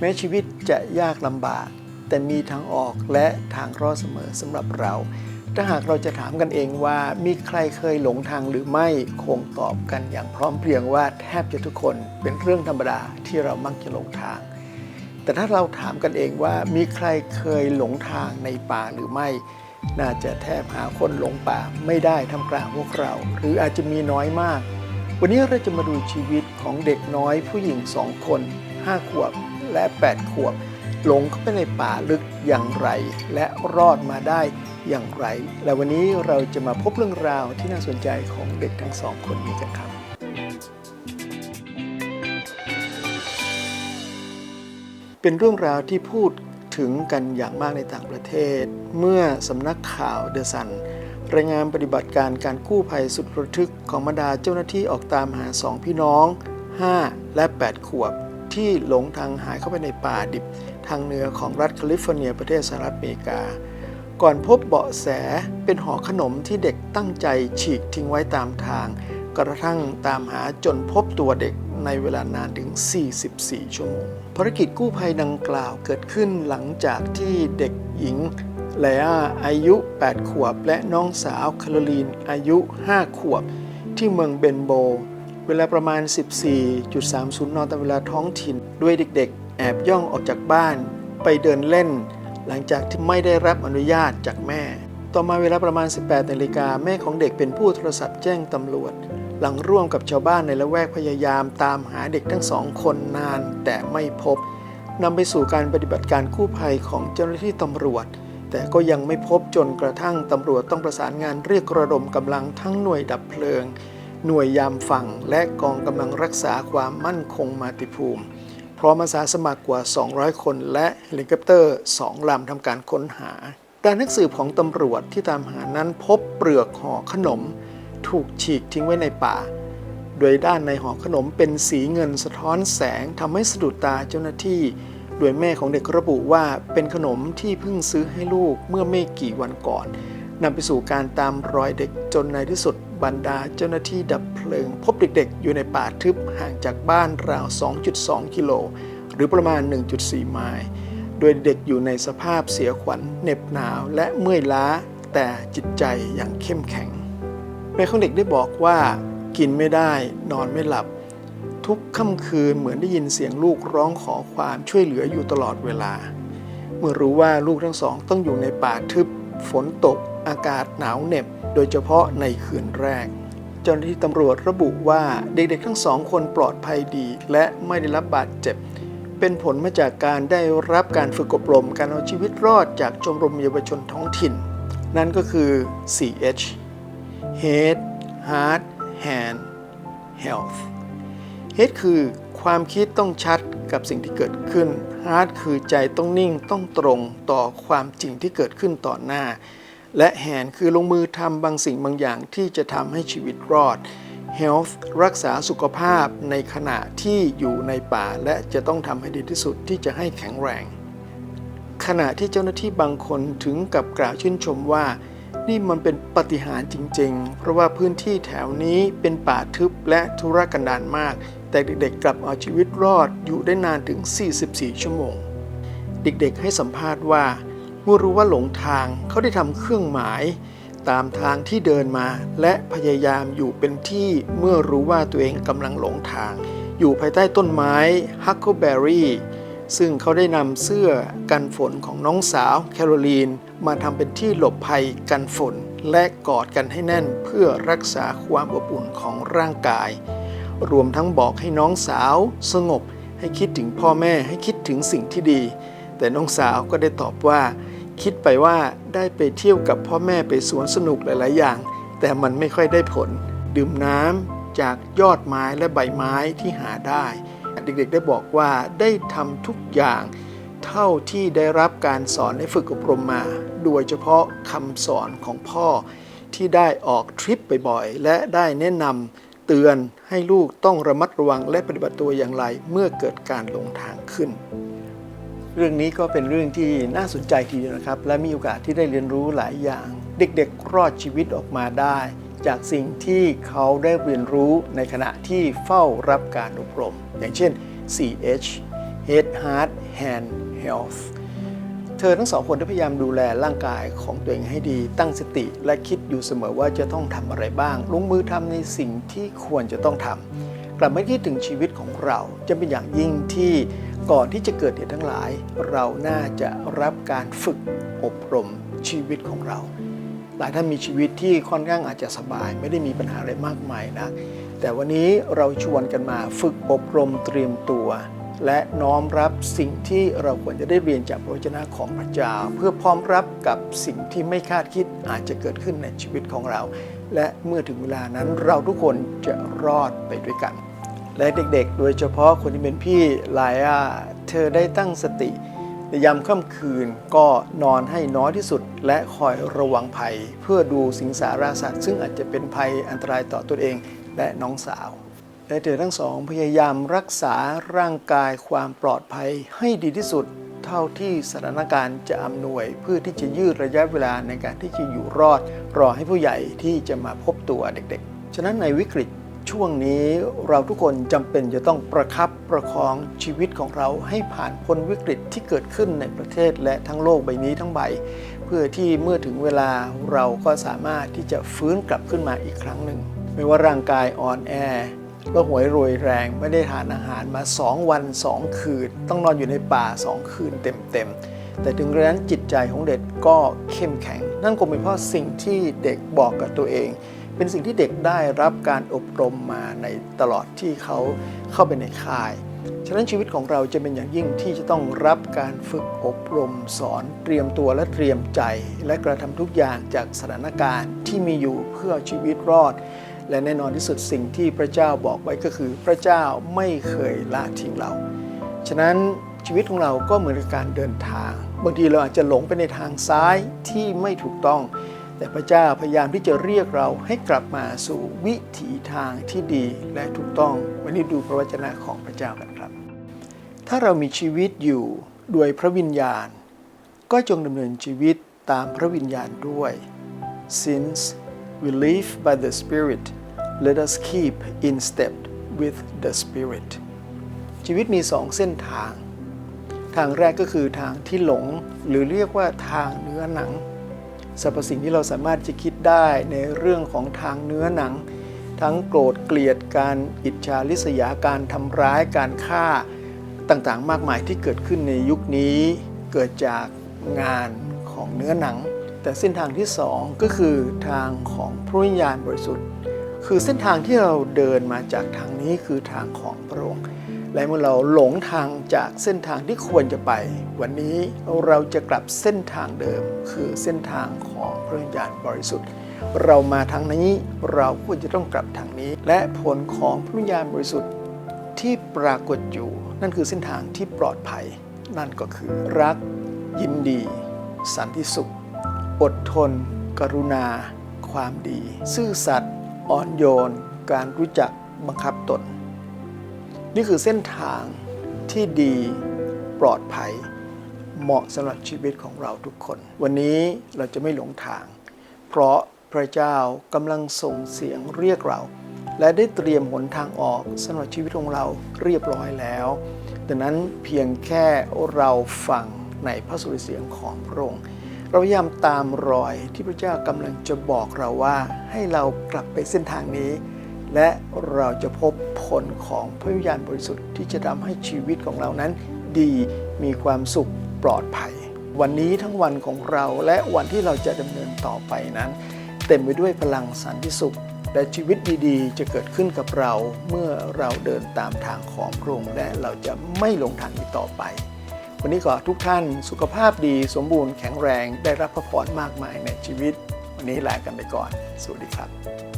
แม้ชีวิตจะยากลำบาก แต่มีทางออกและทางรอดเสมอสำหรับเรา ถ้าหากเราจะถามกันเองว่ามีใครเคยหลงทางหรือไม่คงตอบกันอย่างพร้อมเพรียงว่าแทบจะทุกคนเป็นเรื่องธรรมดาที่เรามักจะหลงทาง แต่ถ้าเราถามกันเองว่ามีใครเคยหลงทางในป่าหรือไม่ น่าจะแทบหาคนหลงป่าไม่ได้ทำกลางพวกเรา หรืออาจจะมีน้อยมาก วันนี้เราจะมาดูชีวิตของเด็กน้อยผู้หญิงสองคน5ขวบ และ 8 ขวบ หลงเข้าไปในป่าลึกอย่างไร และรอดมาได้อย่างไร และวันนี้เราจะมาพบเรื่องราวที่น่าสนใจของเด็กทั้งสองคนนี้กันครับเป็นเรื่องราวที่พูดถึงกันอย่างมากในต่างประเทศ เมื่อสำนักข่าวเดอะซันรายงานปฏิบัติการการกู้ภัยสุดระทึกของบรรดาเจ้าหน้าที่ออกตามหาสองพี่น้อง 5 และ 8 ขวบ ที่หลงทางหายเข้าไปในป่าดิบทางเหนือของรัฐแคลิฟอร์เนียประเทศสหรัฐอเมริกา ก่อนพบเบาะแสเป็นห่อขนมที่เด็กตั้งใจฉีกทิ้งไว้ตามทาง กระทั่งตามหาจนพบตัวเด็กในเวลานานถึง 44 ชั่วโมง ภารกิจกู้ภัยดังกล่าวเกิดขึ้นหลังจากที่เด็กหญิงไลอาอายุ 8 ขวบ และน้องสาวคาโรลีนอายุ 5 ขวบ ที่เมืองเบนโบ เวลาประมาณ 14.30 นตามเวลาท้องถิ่น ด้วยเด็กๆ แอบย่องออกจากบ้าน ไปเดินเล่น หลังจากที่ไม่ได้รับอนุญาตจากแม่ ต่อมาเวลาประมาณ 18นาฬิกาแม่ของเด็กเป็นผู้โทรศัพท์แจ้งตำรวจ หลังร่วมกับชาวบ้านในละแวกพยายามตามหาเด็กทั้งสองคนนานแต่ไม่พบนำไปสู่การปฏิบัติการกู้ภัยของเจ้าหน้าที่ตำรวจ แต่ก็ยังไม่พบจนกระทั่งตำรวจต้องประสานงานเรียกระดมกำลังทั้งหน่วยดับเพลิง หน่วยยามฝั่งและกองกำลังรักษาความมั่นคงมาติภูมิ พร้อมอาสาสมัครกว่า 200 คน และเฮลิคอปเตอร์ 2 ลำทำการค้นหา การนักสืบของตำรวจที่ตามหานั้นพบเปลือกห่อขนม ถูกฉีกทิ้งไว้ในป่า โดยด้านในห่อขนมเป็นสีเงินสะท้อนแสงทำให้สะดุดตาเจ้าหน้าที่ โดยแม่ของเด็กระบุว่าเป็นขนมที่เพิ่งซื้อให้ลูกเมื่อไม่กี่วันก่อน นำไปสู่การตามรอยเด็กจนในที่สุดบรรดาเจ้าหน้าที่ดับเพลิง พบเด็กๆ อยู่ในป่าทึบห่างจากบ้านราว 2.2 กิโล หรือประมาณ 1.4 ไมล์ โดยเด็กอยู่ในสภาพเสียขวัญเหน็บหนาวและเมื่อยล้า แต่จิตใจอย่างเข้มแข็ง แม่ของเด็กได้บอกว่า กินไม่ได้นอนไม่หลับ ทุกค่ำคืนเหมือนได้ยินเสียงลูกร้องขอความช่วยเหลืออยู่ตลอดเวลา เมื่อรู้ว่าลูกทั้งสองต้องอยู่ในป่าทึบฝนตก อากาศหนาวเหน็บ โดยเฉพาะในคืนแรก เจ้าหน้าที่ตำรวจระบุว่าเด็กๆทั้งสองคนปลอดภัยดี และไม่ได้รับบาดเจ็บ เป็นผลมาจากการได้รับการฝึกอบรมการเอาชีวิตรอดจากชมรมเยาวชนท้องถิ่น นั่นก็คือ 4H Head Heart Hand Health Head คือความคิดต้องชัดกับสิ่งที่เกิดขึ้น Heart คือใจต้องนิ่งต้องตรงต่อความจริงที่เกิดขึ้นต่อหน้า และ Hand คือลงมือทำบางสิ่งบางอย่างที่จะทำให้ชีวิตรอด Health รักษาสุขภาพในขณะที่อยู่ในป่า และจะต้องทำให้ดีที่สุดที่จะให้แข็งแรง ขณะที่เจ้าหน้าที่บางคนถึงกับกล่าวชื่นชมว่า นี่มันเป็นปฏิหารจริง ๆ เพราะว่าพื้นที่แถวนี้เป็นป่าทึบและทุรกันดารมาก แต่เด็กๆกลับเอาชีวิตรอดอยู่ได้นานถึง 44 ชั่วโมง เด็กๆให้สัมภาษณ์ว่า เมื่อรู้ว่าหลงทางเขาได้ทำเครื่องหมายตามทางที่เดินมา และพยายามอยู่เป็นที่เมื่อรู้ว่าตัวเองกำลังหลงทาง อยู่ภายใต้ต้นไม้ Huckleberry ซึ่งเขาได้นำเสื้อกันฝนของน้องสาวแคโรลีน มาทำเป็นที่หลบภัยกันฝน และกอดกันให้แน่นเพื่อรักษาความอบอุ่นของร่างกาย รวมทั้งบอกให้น้องสาวสงบให้คิดถึงพ่อแม่ให้คิดถึงสิ่งที่ดี แต่น้องสาวก็ได้ตอบว่า คิดไปว่าได้ไปเที่ยวกับพ่อแม่ไปสวนสนุกหลาย ๆ อย่าง แต่มันไม่ค่อยได้ผล ดื่มน้ำจากยอดไม้และใบไม้ที่หาได้ เด็ก ๆ ได้บอกว่าได้ทำทุกอย่าง เท่าที่ได้รับการสอนและฝึกอบรมมา โดยเฉพาะคำสอนของพ่อที่ได้ออกทริปบ่อย ๆ และได้แนะนำเตือนให้ลูกต้องระมัดระวังและปฏิบัติตัวอย่างไรเมื่อเกิดการลงทางขึ้น เรื่องนี้ก็เป็นเรื่องที่น่าสนใจทีเดียวนะครับ และมีโอกาสที่ได้เรียนรู้หลายอย่าง เด็กๆ รอดชีวิตออกมาได้ จากสิ่งที่เขาได้เรียนรู้ในขณะที่เฝ้ารับการอบรม อย่างเช่น 4H Head Heart Hand Health เธอทั้งสองคนได้พยายามดูแลร่างกายของตัวเองให้ดี ตั้งสติและคิดอยู่เสมอว่าจะต้องทำอะไรบ้าง ลงมือทำในสิ่งที่ควรจะต้องทำ กลับมาคิดถึงชีวิตของเรา จะเป็นอย่างยิ่งที่ก่อนที่จะเกิดเหตุทั้งหลาย เราน่าจะรับการฝึกอบรมชีวิตของเรา หลายท่านมีชีวิตที่ค่อนข้างอาจจะสบาย ไม่ได้มีปัญหาอะไรมากมายนะแต่วันนี้เราชวนกันมาฝึกอบรมเตรียมตัว และน้อมรับสิ่งที่เราควรจะได้เรียนจากพระวจนะของพระเจ้า เพื่อพร้อมรับกับสิ่งที่ไม่คาดคิดอาจจะเกิดขึ้นในชีวิตของเรา และเมื่อถึงเวลานั้นเราทุกคนจะรอดไปด้วยกัน และเด็กๆ โดยเฉพาะคนที่เป็นพี่ไลอาเธอได้ตั้งสติในยามค่ำคืนก็นอนให้น้อยที่สุด และคอยระวังภัย เพื่อดูสิงสาราสัตว์ ซึ่งอาจจะเป็นภัยอันตรายต่อตัวเองและน้องสาว และเธอทั้งสองพยายามรักษาร่างกายความปลอดภัยให้ดีที่สุด เท่าที่สถานการณ์จะอำนวย เพื่อที่จะยืดระยะเวลาในการที่จะอยู่รอด รอให้ผู้ใหญ่ที่จะมาพบตัวเด็กๆ ฉะนั้นในวิกฤต ช่วงนี้เราทุกคนจำเป็นจะต้องประคับประคองชีวิตของเราให้ผ่านพ้นวิกฤตที่เกิดขึ้นในประเทศและทั้งโลกใบนี้ทั้งใบ เพื่อที่เมื่อถึงเวลาเราก็สามารถที่จะฟื้นกลับขึ้นมาอีกครั้งหนึ่ง ไม่ว่าร่างกายอ่อนแอแล้วหวยรวยแรงไม่ได้ทานอาหารมา 2 วัน 2 คืน ต้องนอนอยู่ในป่า 2 คืนเต็มๆ แต่ถึงกระนั้นจิตใจของเด็กก็เข้มแข็ง นั่นก็เป็นเพราะสิ่งที่เด็กบอกกับตัวเอง เป็นสิ่งที่เด็กได้รับการอบรมมาในตลอดที่เขาเข้าไปในค่าย ฉะนั้นชีวิตของเราจะเป็นอย่างยิ่งที่จะต้องรับการฝึกอบรมสอนเตรียมตัวและเตรียมใจ และกระทำทุกอย่างจากสถานการณ์ที่มีอยู่เพื่อชีวิตรอด และแน่นอนที่สุดสิ่งที่พระเจ้าบอกไว้ก็คือ พระเจ้าไม่เคยละทิ้งเรา ฉะนั้นชีวิตของเราก็เหมือนกับการเดินทาง บางทีเราอาจจะหลงไปในทางซ้ายที่ไม่ถูกต้อง แต่พระเจ้าพยายามที่จะเรียกเราให้กลับมาสู่วิถีทางที่ดีและถูกต้อง วันนี้ดูพระวจนะของพระเจ้ากันครับ ถ้าเรามีชีวิตอยู่ด้วยพระวิญญาณ ก็จงดำเนินชีวิตตามพระวิญญาณด้วย since we live by the Spirit let us keep in step with the Spirit ชีวิตมีสองเส้นทาง ทางแรกก็คือทางที่หลงหรือเรียกว่าทางเนื้อหนัง สรรพสิ่งที่เราสามารถจะคิดได้ในเรื่องของทางเนื้อหนัง ทั้งโกรธเกลียดการอิจฉาริษยาการทำร้ายการฆ่าต่างๆ มากมายที่เกิดขึ้นในยุคนี้เกิดจากงานของเนื้อหนัง แต่เส้นทางที่สองก็คือทางของพระวิญญาณบริสุทธิ์ คือเส้นทางที่เราเดินมาจากทางนี้คือทางของพระองค์ และเมื่อเราหลงทางจากเส้นทางที่ควรจะไป วันนี้เราจะกลับเส้นทางเดิม คือเส้นทางของพระวิญญาณบริสุทธิ์ เรามาทางนี้เราควรจะต้องกลับทางนี้ และผลของพระวิญญาณบริสุทธิ์ที่ปรากฏอยู่ นั่นคือเส้นทางที่ปลอดภัย นั่นก็คือรัก ยินดี สันติสุข อดทน กรุณา ความดี ซื่อสัตย์อ่อนโยน การรู้จักบังคับตน นี่คือเส้นทางที่ดีปลอดภัย เหมาะสำหรับชีวิตของเราทุกคน วันนี้เราจะไม่หลงทาง เพราะพระเจ้ากำลังส่งเสียงเรียกเรา และได้เตรียมหนทางออกสำหรับชีวิตของเราเรียบร้อยแล้วดังนั้นเพียงแค่เราฟังในพระสุรเสียงของพระองค์เราพยายามตามรอยที่พระเจ้ากำลังจะบอกเราว่าให้เรากลับไปเส้นทางนี้ และเราจะพบ ผลของพระวิญญาณบริสุทธิ์ที่จะทำให้ชีวิตของเรานั้นดีมีความสุขปลอดภัย วันนี้ทั้งวันของเราและวันที่เราจะดำเนินต่อไปนั้น เต็มไปด้วยพลังสันติสุข และชีวิตดีๆ จะเกิดขึ้นกับเราเมื่อเราเดินตามทางของพระองค์และเราจะไม่หลงทางอีกต่อไป วันนี้ขอทุกท่านสุขภาพดีสมบูรณ์แข็งแรงได้รับพระพรมากมายในชีวิต วันนี้ลากันไปก่อน สวัสดีครับ